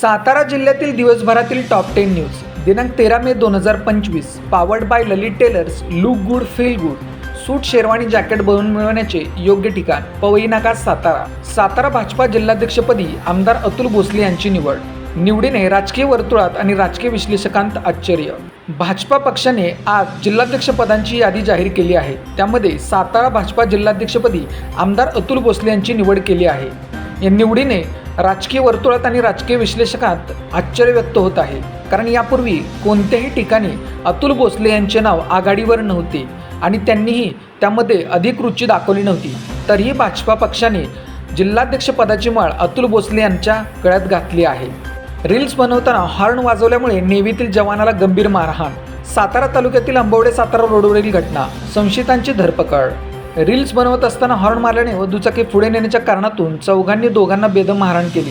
सातारा जिल्ह्यातील दिवसभरातील top ten news दिनांक तेरा मे दोन हजार पंचवीस powered by Lalit tailors look good feel good suit sherwani jacket बनवून मिळवण्याचे योग्य ठिकाण पवई नाका सातारा. सातारा भाजपा जिल्हाध्यक्षपदी आमदार अतुल भोसले यांची निवड. निवडीने राजकीय वर्तुळात आणि राजकीय विश्लेषकांत आश्चर्य. भाजपा पक्षाने आज जिल्हाध्यक्षपदांची यादी जाहीर केली आहे. त्यामध्ये सातारा भाजपा जिल्हाध्यक्षपदी आमदार अतुल भोसले यांची निवड केली आहे. या निवडीने राजकीय वर्तुळात आणि राजकीय विश्लेषकात आश्चर्य व्यक्त होत आहे. कारण यापूर्वी कोणत्याही ठिकाणी अतुल भोसले यांचे नाव आघाडीवर नव्हते आणि त्यांनीही त्यामध्ये अधिक रुची दाखवली नव्हती. तरीही भाजपा पक्षाने जिल्हाध्यक्षपदाची माळ अतुल भोसले यांच्या गळ्यात घातली आहे. रील्स बनवताना हॉर्न वाजवल्यामुळे नेव्हीतील जवानाला गंभीर मारहाण. सातारा तालुक्यातील आंबवडे सातारा रोडवरील घटना. संशयितांची धरपकड. रील्स बनवत असताना हॉर्न मारल्याने व दुचाकी पुढे नेण्याच्या कारणातून चौघांनी दोघांना बेदम मारहाण केली.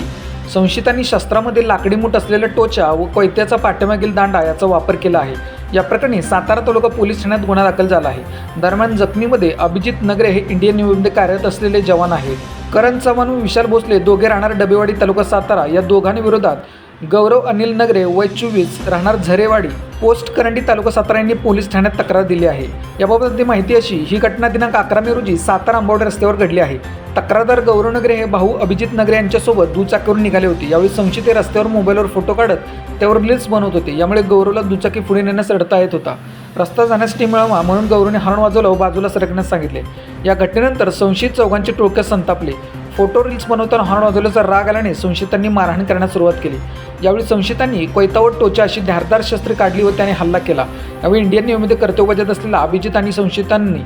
संशयितांनी शस्त्रामध्ये लाकडी मूठ असलेल्या टोचा व कोयत्याचा पाठीमागील दांडा याचा वापर केला आहे. या प्रकरणी सातारा तालुका पोलीस ठाण्यात गुन्हा दाखल झाला आहे. दरम्यान जखमीमध्ये अभिजित नगरे हे इंडियन नेव्हीमध्ये कार्यरत असलेले जवान आहेत. करण चव्हाण व विशाल भोसले दोघे राहणार डबेवाडी तालुका सातारा या दोघांविरोधात गौरव अनिल नगरे वय चोवीस राहणार झरेवाडी पोस्ट करंडी तालुका सातारा यांनी पोलीस ठाण्यात तक्रार दिली आहे. याबाबतची माहिती अशी ही घटना दिनांक अकरा मे रोजी सातारा आंबवडे रस्त्यावर घडली आहे. तक्रारदार गौरव नगरे हे भाऊ अभिजित नगरे यांच्यासोबत दुचाकीवरून निघाले होते. यावेळी संशयित हे रस्त्यावर मोबाईलवर फोटो काढत त्यावर रील्स बनवत होते. यामुळे गौरवला दुचाकी पुढे नेण्यास अडता येत होता. रस्ता जाण्यासाठी मिळावा म्हणून गौरवने हॉर्न वाजवला व बाजूला सरकण्यास सांगितले. या घटनेनंतर संशयित चौघांचे टोळक्यात संतापले. फोटो रील्स बनवताना हॉर्न वाजवल्याचा राग आल्याने संशयितांनी मारहाण करण्यास सुरुवात केली. यावेळी संशयितांनी कोयतावर टोचा अशी धारदार शस्त्रे काढली व त्याने हल्ला केला. यावेळी इंडियन नेव्हीमध्ये कर्तव्य बजावत असलेला अभिजित आणि संशयितांनी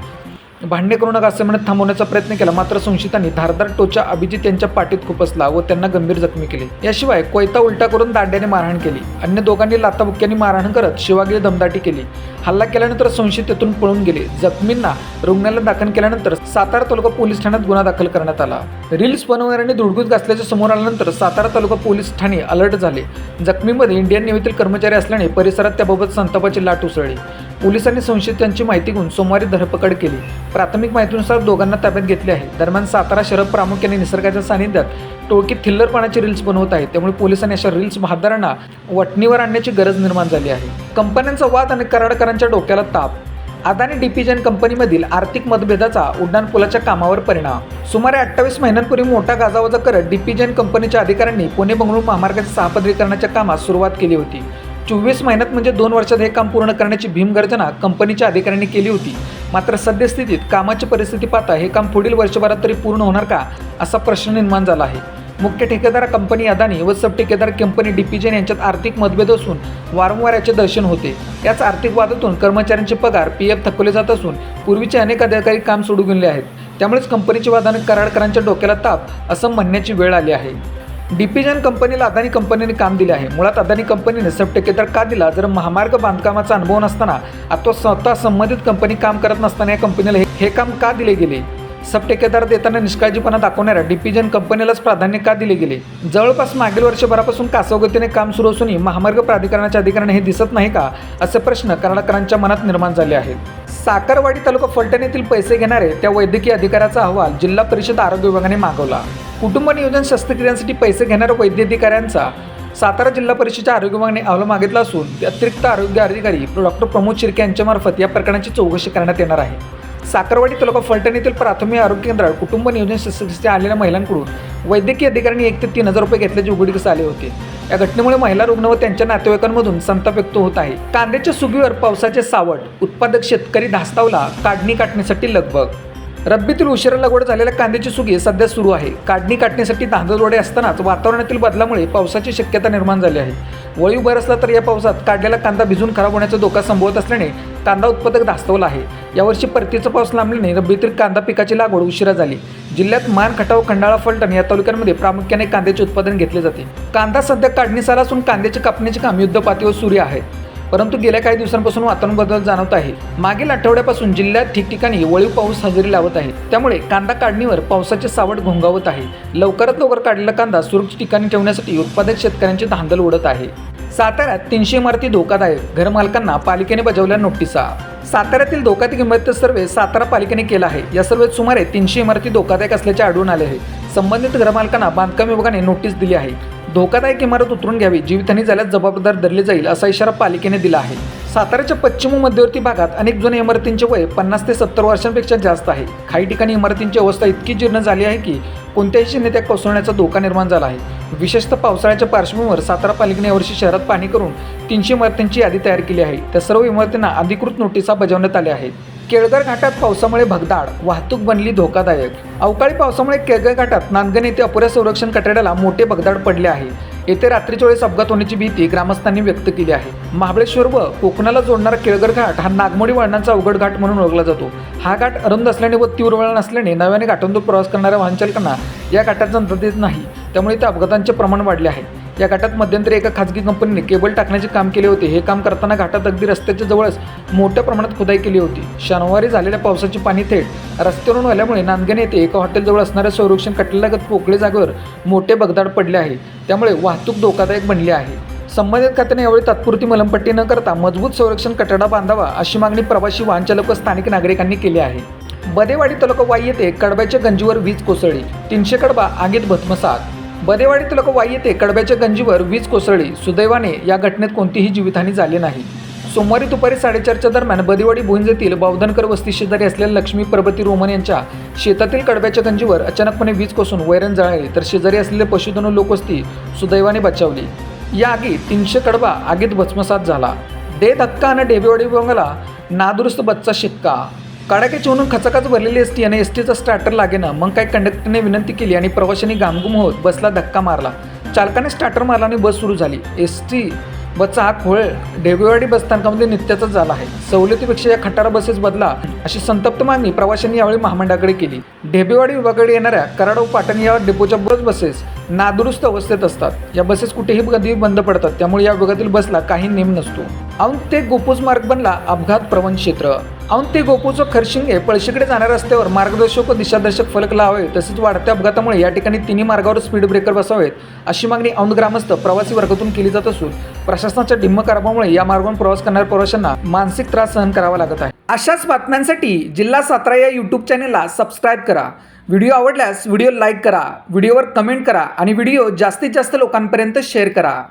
भांडणे करू नका असे म्हणत थांबवण्याचा प्रयत्न केला. मात्र संशयितांनी धारदार टोचा अभिजित यांच्या पाठीत खुपसला व त्यांना गंभीर जखमी केले. याशिवाय कोयता उलटा करून दांड्याने मारहाण केली. अन्य दोघांनी लाताबुक्क्यांनी मारहाण करत शिवागिरी दमदाटी केली. हल्ला केल्यानंतर संशयित तेथून पळून गेले. जखमींना रुग्णालयात दाखल केल्यानंतर सातारा तालुका पोलीस ठाण्यात गुन्हा दाखल करण्यात आला. रील्स बनवणाऱ्यांनी धुडगुत घासल्याच्या समोर आल्यानंतर सातारा तालुका पोलीस ठाणे अलर्ट झाले. जखमीमध्ये इंडियन नेव्हीतील कर्मचारी असल्याने परिसरात त्याबाबत संतापाची लाट उसळली. पोलिसांनी संशयितांची माहिती घेऊन सोमवारी धरपकड केली. प्राथमिक माहितीनुसार दोघांना ताब्यात घेतले आहे. दरम्यान सातारा शरद प्रामुख्याने निसर्गाच्या सानिध्यात टोळकी थिल्लरपणाची रील्स बनवत आहेत त्यामुळे पोलिसांनी अशा रील्स महादारांना वटणीवर आणण्याची गरज निर्माण झाली आहे. कंपन्यांचा वाद आणि कराडकरांच्या डोक्याला ताप. अदानी डिपिजन कंपनीमधील आर्थिक मतभेदाचा उड्डाणपुलाच्या कामावर परिणाम. सुमारे अठ्ठावीस महिन्यांपूर्वी मोठा गाजावाजा करत डिपिजन कंपनीच्या अधिकाऱ्यांनी पुणे बंगळुरू महामार्गाच्या सहापदरीकरणाच्या कामास सुरुवात केली होती. चोवीस महिन्यात म्हणजे दोन वर्षात हे काम पूर्ण करण्याची भीमगर्जना कंपनीच्या अधिकाऱ्यांनी केली होती. मात्र सद्यस्थितीत कामाची परिस्थिती पाहता हे काम पुढील वर्षभरात तरी पूर्ण होणार का असा प्रश्न निर्माण झाला आहे. मुख्य ठेकेदार कंपनी अदानी व सब ठेकेदार कंपनी डीपीजेन यांच्यात आर्थिक मतभेद असून वारंवार याचे दर्शन होते. याच आर्थिक वादातून कर्मचाऱ्यांचे पगार पी एफ थकवले जात असून पूर्वीचे अनेक अधिकारी काम सोडून गेले आहेत. त्यामुळेच कंपनीचे वादाने कराडकरांच्या डोक्याला ताप असं म्हणण्याची वेळ आली आहे. डिपिजन कंपनीला अदानी कंपनीने काम दिले आहे. मुळात अदानी कंपनीने सब ठेकेदार का दिला? जर महामार्ग बांधकामाचा अनुभव नसताना अथवा स्वतः संबंधित कंपनी काम करत नसताना या कंपनीला हे- हे काम का दिले गेले? सब ठेकेदार देताना निष्काळजीपणा दाखवणाऱ्या डीपीजन कंपनीलाच प्राधान्य का दिले गेले? जवळपास मागील वर्षभरापासून कासवगतीने काम सुरू असूनही महामार्ग प्राधिकरणाच्या अधिकाऱ्यांना हे दिसत नाही का? असे प्रश्न कर्नाटकरांच्या मनात निर्माण झाले आहेत. साखरवाडी तालुका फलटण येथील पैसे घेणारे त्या वैद्यकीय अधिकाऱ्याचा अहवाल जिल्हा परिषद आरोग्य विभागाने मागवला. कुटुंब नियोजन शस्त्रक्रियांसाठी पैसे घेणाऱ्या वैद्याधिकाऱ्यांचा सातारा जिल्हा परिषदेच्या आरोग्य विभागाने अहवाल मागितला असून अतिरिक्त आरोग्य अधिकारी डॉक्टर प्रमोद शिर्के यांच्यामार्फत या प्रकरणाची चौकशी करण्यात येणार आहे. साखरवाडी तालुका फलटण येथील प्राथमिक आरोग्य केंद्रात कुटुंब नियोजन शस्त्रक्रिया आलेल्या महिलांकडून वैद्यकीय अधिकाऱ्यांनी एक ते तीन हजार रुपये घेतल्याचे उघडकीस आले होते. या घटनेमुळे महिला रुग्ण व त्यांच्या नातेवाईकांमधून संताप व्यक्त होत आहे. कांद्याच्या सुगीवर पावसाचे सावट उत्पादक शेतकरी धास्तावला काढणी काटण्यासाठी लगबग रब्बीतील उशिरा लागवड झालेल्या कांद्याची सुगी सध्या सुरू आहे. काढणी काटण्यासाठी धांदलवाडे असतानाच वातावरणातील बदलामुळे पावसाची शक्यता निर्माण झाली आहे. वळीव बरसला तर या पावसात काढलेला कांदा भिजून खराब होण्याचा धोका संभवत असल्याने कांदा उत्पादक धास्तवला आहे. यावर्षी परतीचा पाऊस लांबल्याने रब्बीतील कांदा पिकाची लागवड उशिरा झाली. जिल्ह्यात मान खटाव खंडाळा फलटण या तालुक्यांमध्ये प्रामुख्याने कांद्याचे उत्पादन घेतले जाते. कांदा सध्या काढणीसाला असून कांद्याचे कापण्याचे काम युद्धपातळीवर सुरू आहे. परंतु गेल्या काही दिवसांपासून वातावरण बदल जाणवत आहे. मागील आठवड्यापासून जिल्ह्यात ठिकठिकाणी वळीव पाऊस हजेरी लावत आहे. त्यामुळे कांदा काढणीवर पावसाचे सावट घोंगावत आहे. लवकरात लवकर काढलेला कांदा सुरक्षित ठिकाणी ठेवण्यासाठी उत्पादक शेतकऱ्यांची धांदल उडत आहे. साताऱ्यात तीनशे इमारती धोकादायक घरमालकांना पालिकेने बजावल्या नोटिसा. साताऱ्यातील धोकादायक इमारती सर्वे सातारा पालिकेने केला आहे. या सर्वेत सुमारे तीनशे इमारती धोकादायक असल्याचे आढळून आले आहे. संबंधित घरमालकांना बांधकाम विभागाने नोटीस दिली आहे. धोकादायक इमारत उतरून घ्यावी जीवितहानी झाल्यास जबाबदार धरले जाईल असा इशारा पालिकेने दिला आहे. साताऱ्याच्या पश्चिम मध्यवर्ती भागात अनेक जुन्या इमारतींचे वय पन्नास ते सत्तर वर्षांपेक्षा जास्त आहे. काही ठिकाणी इमारतींची अवस्था इतकी जीर्ण झाली आहे की कोणत्याही शिने त्या कोसळण्याचा धोका निर्माण झाला आहे. विशेषतः पावसाळ्याच्या पार्श्वभूमीवर सातारा पालिकेने यावर्षी शहरात पाणी करून तीनशे इमारतींची यादी तयार केली आहे. त्या सर्व इमारतींना अधिकृत नोटिसा बजावण्यात आल्या आहेत. केळघर घाटात पावसामुळे भगदाड वाहतूक बनली धोकादायक. अवकाळी पावसामुळे केळघर घाटात नांदगण येथे अपुऱ्या संरक्षण कठड्याला मोठे भगदाड पडले आहे. येथे रात्रीच्या वेळेस अपघात होण्याची भीती ग्रामस्थांनी व्यक्त केली आहे. महाबळेश्वर व कोकणाला जोडणारा केळघर घाट हा नागमोडी वळणांचा अवघड घाट म्हणून ओळखला जातो. हा घाट अरुंद असल्याने व तीव्र वळण असल्याने नव्याने घाटांतून प्रवास करणाऱ्या वाहनचालकांना या घाटाचा जनता देत नाही. त्यामुळे त्या अपघातांचे प्रमाण वाढले आहे. या घाटात मध्यंतरी एका खाजगी कंपनीने केबल टाकण्याचे काम केले होते. हे काम करताना घाटात अगदी रस्त्याच्या जवळच मोठ्या प्रमाणात खुदाई केली होती. शनिवारी झालेल्या पावसाचे पाणी थेट रस्त्यावरून आल्यामुळे नांदगणे येथे एका हॉटेलजवळ असणाऱ्या संरक्षण कटल्यागत पोकळे जागेवर मोठे भगदाड पडले आहे. त्यामुळे वाहतूक धोकादायक बनली आहे. संबंधित खात्याने यावेळी तात्पुरती मलमपट्टी न करता मजबूत संरक्षण कटडा बांधावा अशी मागणी प्रवासी वाहनचालक व स्थानिक नागरिकांनी केली आहे. बदेवाडी तालुका वाई येथे कडब्याच्या गंजीवर वीज कोसळली. तीनशे कडबा आगीत भस्मसात. बदेवाडी लोकवाई वाई येथे कडब्याच्या गंजीवर वीज कोसळली. सुदैवाने या घटनेत कोणतीही जीवितहानी झाली नाही. सोमवारी दुपारी साडेचारच्या दरम्यान बदेवाडी भुंज येथील बावधनकर वस्ती शेजारी असलेल्या लक्ष्मी प्रभती रोमन यांच्या शेतातील कडब्याच्या गंजीवर अचानकपणे वीज कोसून वैरण जळाली तर शेजारी असलेले पशुधन लोकवस्ती सुदैवाने बचावली. या आगीत तीनशे कडबा आगीत भस्मसात झाला. दे धक्का आणि डेबेवाडी विभागाला नादुरुस्त बच्चा शिक्का. कडाक्याची म्हणून खचाखच भरलेली एस टी आणि एस टीचा स्टार्टर लागेना. मग काय कंडक्टरने विनंती केली आणि प्रवाशांनी गामगुम होत बसला धक्का मारला. चालकाने स्टार्टर मारला आणि बस सुरू झाली. एस टी बसचा हा खोळ डेगेवाडी बसस्थानकामध्ये नित्याचाच झाला आहे. सवलतीपेक्षा या खटारा बसेस बदला अशी संतप्त मागणी प्रवाशांनी यावेळी महामंडळाकडे केली. ढेबेवाडी विभागाकडे येणाऱ्या कराडव पाटण या डेपोच्या बस बसेस नादुरुस्त अवस्थेत असतात. या बसेस कुठेही कधी बंद पडतात. त्यामुळे या विभागातील बसला काही नेम नसतो. औंध ते गोपूज मार्ग बनला अपघात प्रवण क्षेत्र. औंध ते गोपूज व खरशिंगे पळशीकडे जाणाऱ्या रस्त्यावर मार्गदर्शक व दिशादर्शक फलक लावावे तसेच वाढत्या अपघातामुळे या ठिकाणी तिन्ही मार्गावर स्पीड ब्रेकर बसावेत अशी मागणी औंध ग्रामस्थ प्रवासी वर्गातून केली जात असून प्रशासनाच्या ढिम्म कारभामुळे या मार्गावर प्रवास करणाऱ्या प्रवाशांना मानसिक त्रास सहन करावा लागत आहे. अशाच बातम्यांसाठी जिल्हा सातारा या यूट्यूब चॅनेलला सबस्क्राईब करा. व्हिडिओ आवडल्यास व्हिडिओ लाईक करा व्हिडिओवर कमेंट करा आणि व्हिडिओ जास्तीत जास्त लोकांपर्यंत शेअर करा.